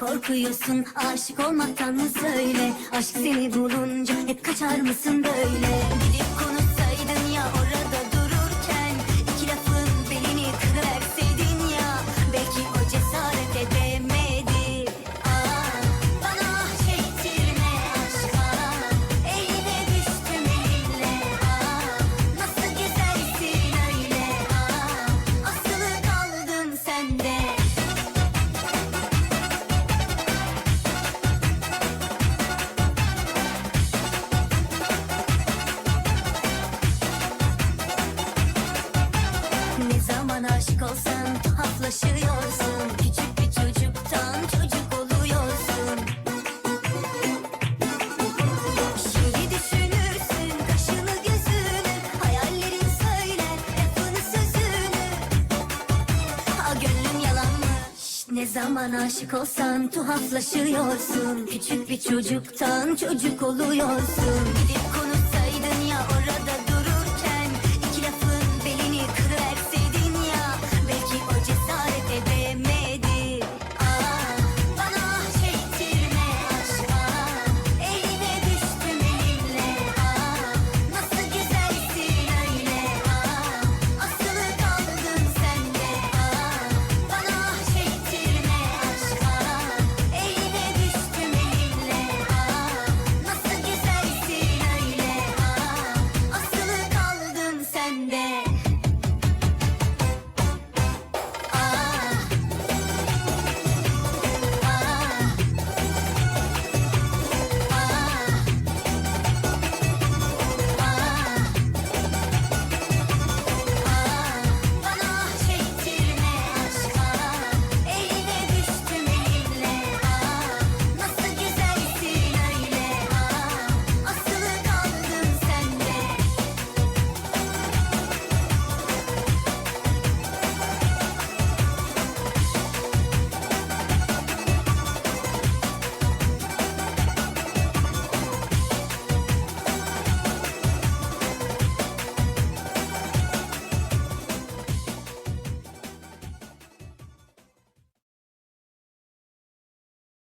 Korkuyorsun aşık olmaktan mı söyle? Aşk seni bulunca hep kaçar mısın böyle? Gidip Zaman aşık olsan tuhaflaşıyorsun. Küçük bir çocuktan çocuk oluyorsun. Şimdi düşünürsün kaşını gözünü Hayallerin söyler lafını sözünü. Ha gönlüm yalan mı? Şşt, Ne zaman aşık olsan tuhaflaşıyorsun. Küçük bir çocuktan çocuk oluyorsun